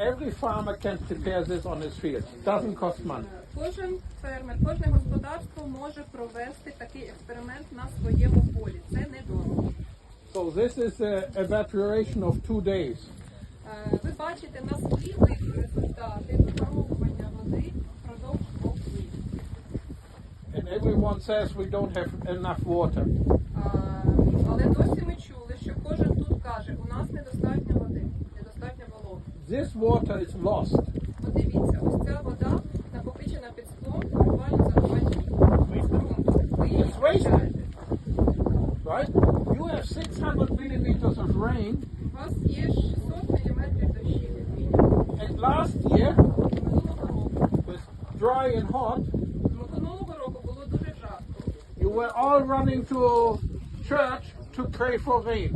Every farmer can prepare this on his field. Doesn't cost money. Кожен фермер, кожне господарство може провести такий експеримент на своєму полі. Це недорого. So this is a evaporation of two days. Е, Ви бачите на сліди результати випаровування води впродовж двох днів. And everyone says we don't have enough water. А, Але досі ми чули, що кожен тут каже, у нас недостатньо води, недостатньо вологи. This water is lost. Подивіться, ось ця вода накопичена під склом, буквально за два дні. Ви її It's wasted. втрачаєте. Right? You have 600 millimeters of rain, У вас є 600 мм дощів від мінімуму. and last year Минулого року, was dry and hot. минулого року було дуже жарко. You were all running to church to pray for rain.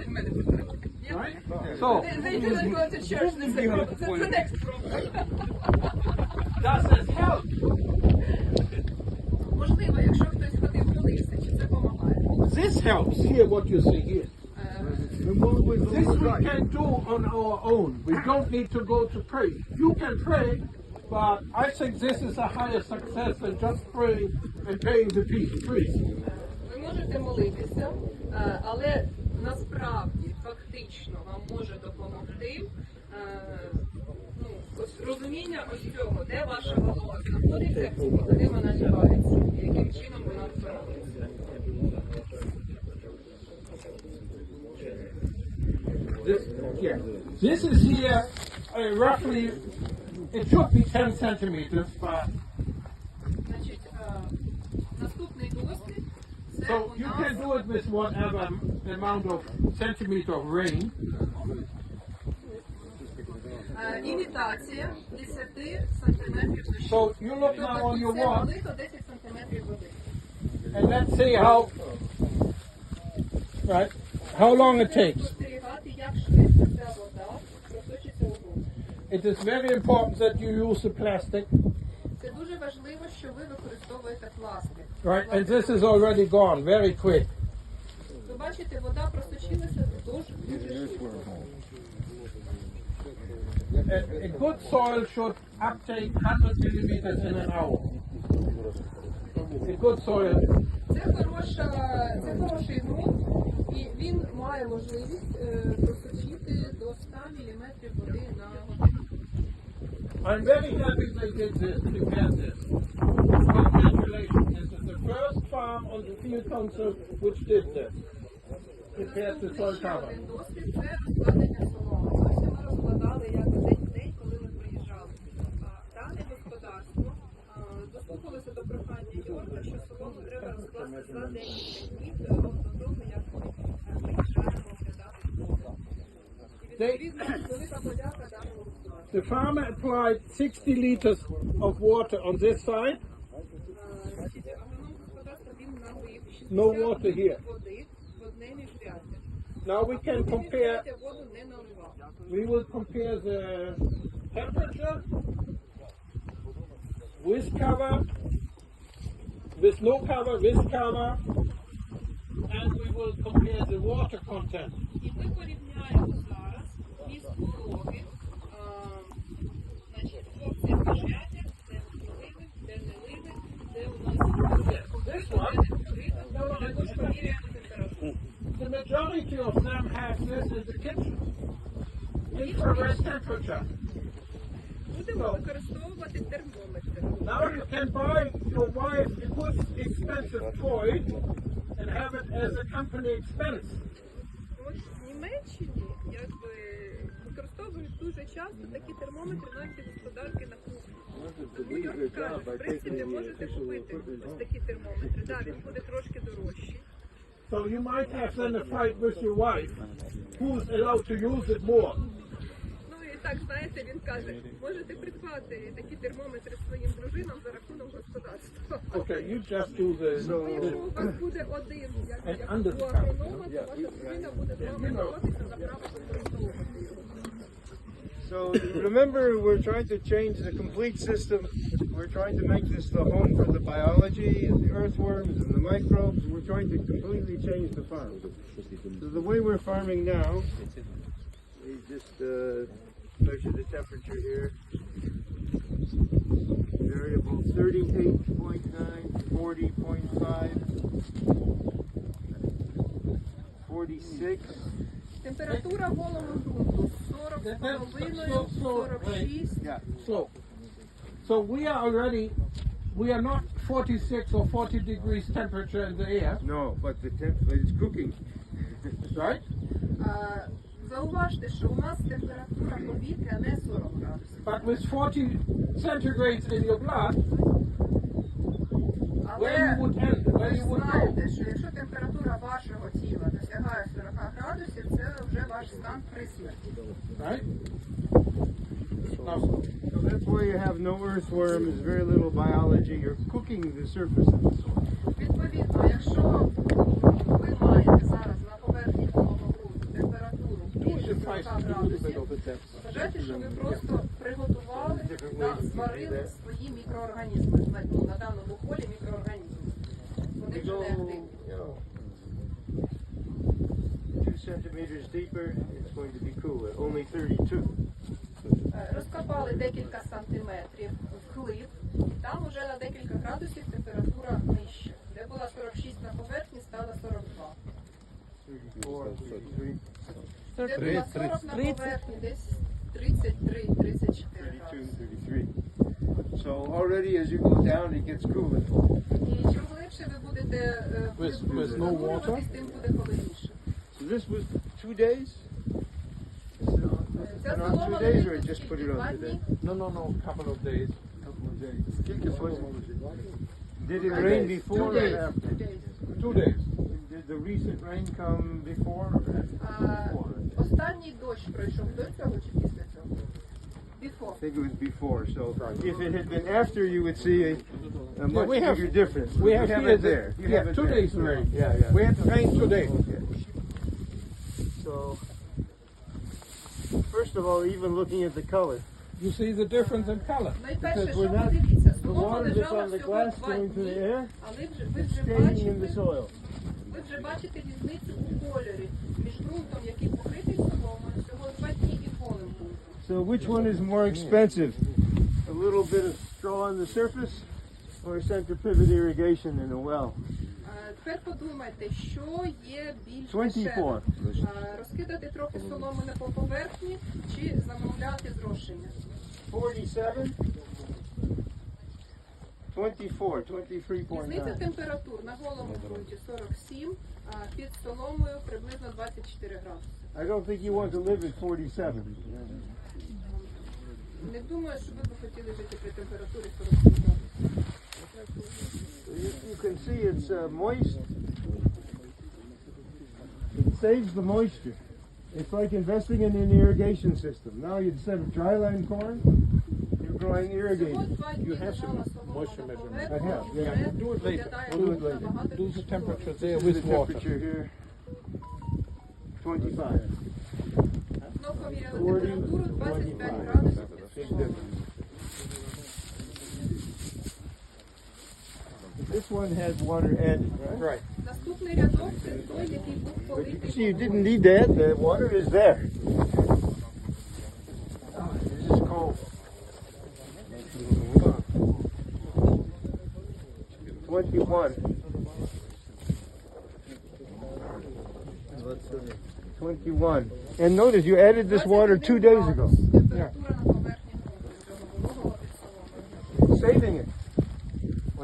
Right? В мене питання. Ні? Right? So, They didn't go to church this year. Це the next problem. does this help? Можливо, якщо хтось ходив, молився, чи це допомагає? This helps. Here, what you see here. Е, This we can do on our own. We don't need to go to pray. You can pray, but I think this is a higher success than just praying and paying the pe- priest. Ви можете молитися, е, але Насправді фактично вам може допомогти е, ну, розуміння ось цього, де ваша волога знаходиться, куди вона дівається, яким чином вона формується. This, yeah. This is here uh, roughly, it should be 10 centimeters, but Значить, е, наступний досвід це so у you нас can do it with whatever amount of centimeter of rain. е, імітація 10 сантиметрів дощу. So you look now on your Це wall, води, то 10 сантиметрів води. and let's see how, right, how long it takes. Спостерігати, як швидко ця вода просочиться у ґрунт. It is very important that you use the plastic, Це дуже важливо, що ви використовуєте пластик. right, and this is already gone very quick. A, a good soil should uptake 100 millimeters in an hour. A good soil, Це хороша, це хороший ґрунт, і він має можливість е, просочити до 100 мм води на годину. I'm very happy they did this, prepared this. Congratulations, this is the first farm on the field council which did this. Prepared the soil Ще cover. один досвід це розкладення що солому треба розкласти за декілька днів до того, як ми е, приїжджаємо оглядати поле. І відповідно велика подяка даному господарству. The farmer applied 60 liters of water on this side. Е, Значить, агроном господарства він налив 60 No water here. води в одне міжряддя. Now we can compare, Міжряддя воду не наливав. we will compare the temperature with cover, with no cover, with cover, and we will compare the water content. Now you can buy your wife a good expensive toy and have it as a company expense. От в Німеччині якби використовують дуже часто такі термометри наші господарки на кухні. Тому я вам в принципі, можете купити ось такі термометри. Да, він буде трошки дорожчий. So you might have then a fight with your wife, who's allowed to use it more. Ну і так, знаєте, він каже, можете придбати такі термометри своїм дружинам за рахунок господарства. Okay, you just do the. Ну, якщо у вас буде один, як, And як understand. у агронома, то ваша дружина буде з вами боротися за право використовувати його. So remember, we're trying to change the complete system. We're trying to make this the home for the biology and the earthworms and the microbes. We're trying to completely change the farm. So the way we're farming now, we just uh, measure the temperature here. Variable 38.9, 40.5, 46. Температура голого ґрунту 40 з половиною, 46. Yeah. So, so we are already, we are not 46 or 40 degrees temperature in the air, No, but the temp it's cooking. right? А, Зауважте, що у нас температура повітря не 40 градусів. But with 40 centigrades in your blood, where you Але would end, where ви you would go. знаєте, що якщо температура вашого тіла досягає 40 градусів, це вже ваш стан при смерті. right? Now, So that's why you have no earthworms, very little biology. You're cooking the surface of the soil. Відповідно, якщо ви маєте зараз Вважайте, що ви просто приготували та зварили свої мікроорганізми. Ну, на даному полі мікроорганізми. Вони вже не активні. you know, two centimeters deeper, it's going to be cooler. Only 32. Е, Розкопали декілька сантиметрів вглиб, там уже на декілька градусів температура нижча. Де була 46 на поверхні, стала 42. 34, 33, Де була 40 на поверхні, десь 33-34 32, градуси. 33. So already as you go down, it gets cooler. І чим глибше ви будете е, With- вглиб with no water? занурюватись, тим буде холодніше. So this was two days? It's Ця been on солома two days or лежить I just put тільки it два on дні, today? no, no, no, couple of days. Couple of days. Скільки потім? Did it Two rain days. before two or days, after? two days. Two days. Did the recent rain come before or А, before? Останній дощ пройшов до цього чи після цього? Before. I think it was before. So if it had been after, you would see a, a much we have- bigger difference. We You have, have here it the- there. You yeah, have it two there. days rain. Yeah, yeah. We had rain today. Okay. So first of all, even looking at the color, You see the difference in color. Найперше, Because що we're not- подивіться, the солома water that's лежала on the всього glass два going to the дні, air, але вже, ви вже staying in the бачите, soil. ви вже бачите різницю у кольорі між ґрунтом, який покритий So which one is more expensive? A little bit of straw on the surface or center pivot irrigation in a well? А, Тепер подумайте, що є більш 24. дешевим? А, Розкидати трохи соломини по поверхні чи замовляти зрошення? 47, 24, Різниця 23.9. температур на голому ґрунті 47, а під соломою приблизно 24 градуси. I don't think you want to live at 47. Не думаю, що ви б хотіли жити при температурі 47 градусів. You, you can see it's uh, moist. It saves the moisture. It's like investing in an irrigation system. Now instead of dryland corn, you're growing Всього irrigated. два дні have some лежала солома moisture на measurement. поверхні, I have, і yeah. вже Do it later. виглядає We'll do it later. набагато Do the більш temperature здорово. there This is with the water. temperature here. 25. Знов поміряли 40, температуру 25 one has water added, right? Right. So you didn't need that, the water is there. 21. 21. And notice you added this water two days ago. Yeah.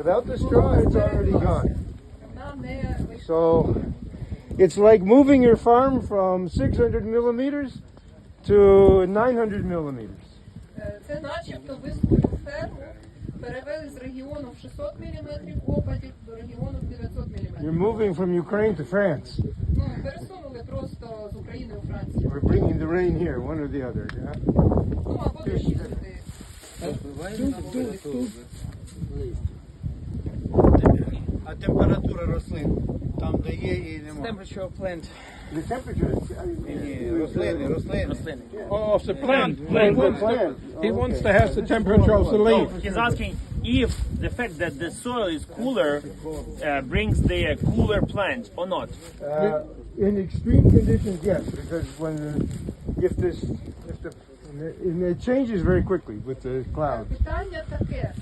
Without the straw, it's already gone. Вона не вийшла. So it's like moving your farm from 600 millimeters to 900 millimeters. Е, Це начебто ви свою ферму перевели з регіону в 600 мм опадів до регіону в 900 You're мм. moving from Ukraine to France. Ну, пересунули просто з України у Францію. We're bringing the rain here, one or the other. Yeah? Ну, або дощі сюди. А температура рослин Там, де є і немає. Temperature of plant. The temperature. Ні, рослини, рослини. рослини. Oh, of the plant. He Plant. wants, to, he wants to have the temperature of the leaf. He's asking if the fact that the soil is cooler uh, brings the cooler plant or not. Uh, in extreme conditions, yes, because when uh, if this if the and it changes very quickly with the clouds. Питання таке.